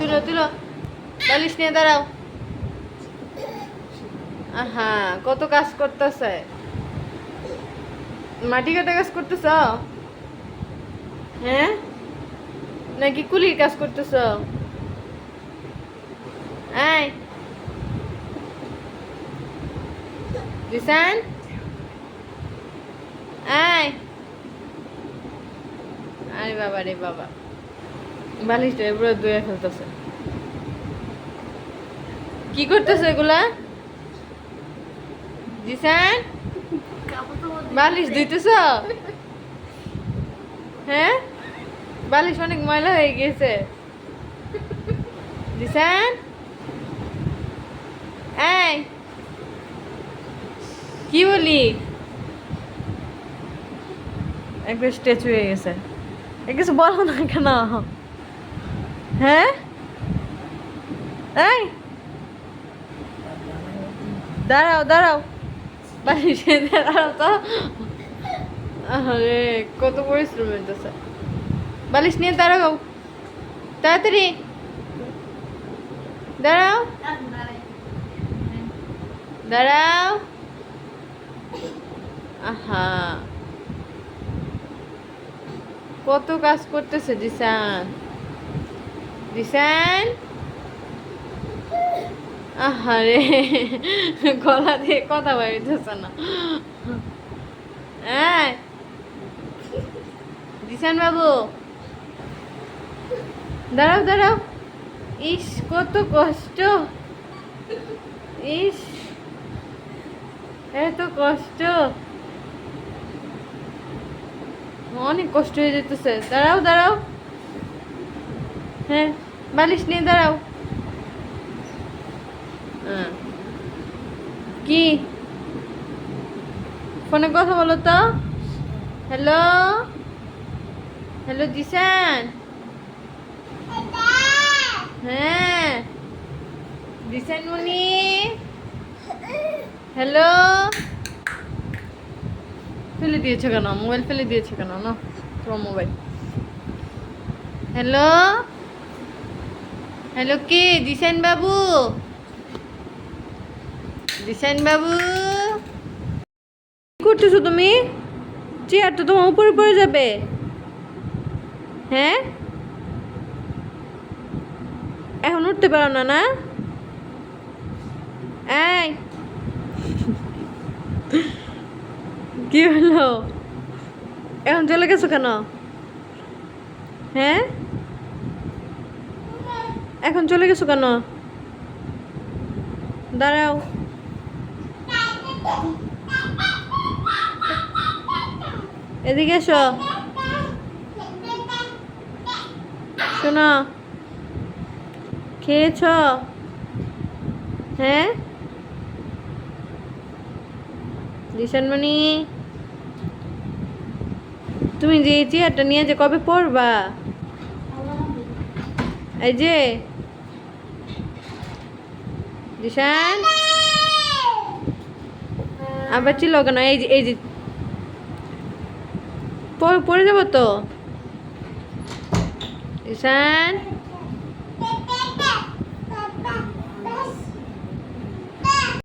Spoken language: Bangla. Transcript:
তুলো তুলো। বালিশ নিয়ে দাঁড়াও। আহা, কত কাজ করতেছে। মাটি কাটা কাজ করতেছ? হ্যাঁ? নাকি কুলির কাজ করতেছ? এই। এই। আরে বাবা রে বাবা। বালিশটা পুরো ধুয়ে ফেলতেছে। কি করতেছে এগুলা? জিসান? বালিশ ধুইতেছ? হ্যাঁ? বালিশ অনেক ময়লা হয়ে গেছে। জিসান? এই, কি বলি? একবার স্ট্যাচু হয়ে গেছে। এ কিছু বলো না কেন? হ্যাঁ? এই। দাঁড়াও দাঁড়াও। বালিশে দাঁড়াও তো। আরে, কত পরিশ্রম হইতেছে। বালিশ নিয়ে দাঁড়াও। তাড়াতাড়ি। দাঁড়াও। দাঁড়াও। আহা। কত কাজ করতেছে দিশান দিশান আহারে গলা দিয়ে কথা বেরোতেছে না। হ্যাঁ দিশান বাবু। দাঁড়াও দাঁড়াও। ইস, কত কষ্ট। ইস, এত কষ্ট। অনেক কষ্ট হয়ে যেতেছে দাঁড়াও দাঁড়াও। হ্যাঁ বালিশ নিয়ে দাঁড়াও। হ্যাঁ। কি? ফোনে কথা বলো তো। হ্যালো? হ্যালো জিসান? হ্যাঁ। জিসান মনি? হ্যালো? ফেলে দিয়েছ কেন? মোবাইল ফেলে দিয়েছ কেন? না তোমার মোবাইল। হ্যালো? হ্যালো কে? জিসান বাবু? জিসান বাবু? কি করতেছো তুমি? চেয়ার তো তোমার উপরে পড়ে যাবে। হ্যাঁ? এখন উঠতে পারো না না? কি হলো? এখন চলে গেছো কেন? হ্যাঁ? এখন চলে গেছো কেন? দাঁড়াও। এদিকে এসো। শোনো। খেয়েছ? হ্যাঁ? দিশানমণি। তুমি যে চেয়ারটা নিয়ে যে কবে পড়বা এই যে। দিশান আবার ছিল কেন? এই যে এই যে। পড়ে যাব তো? ঈশান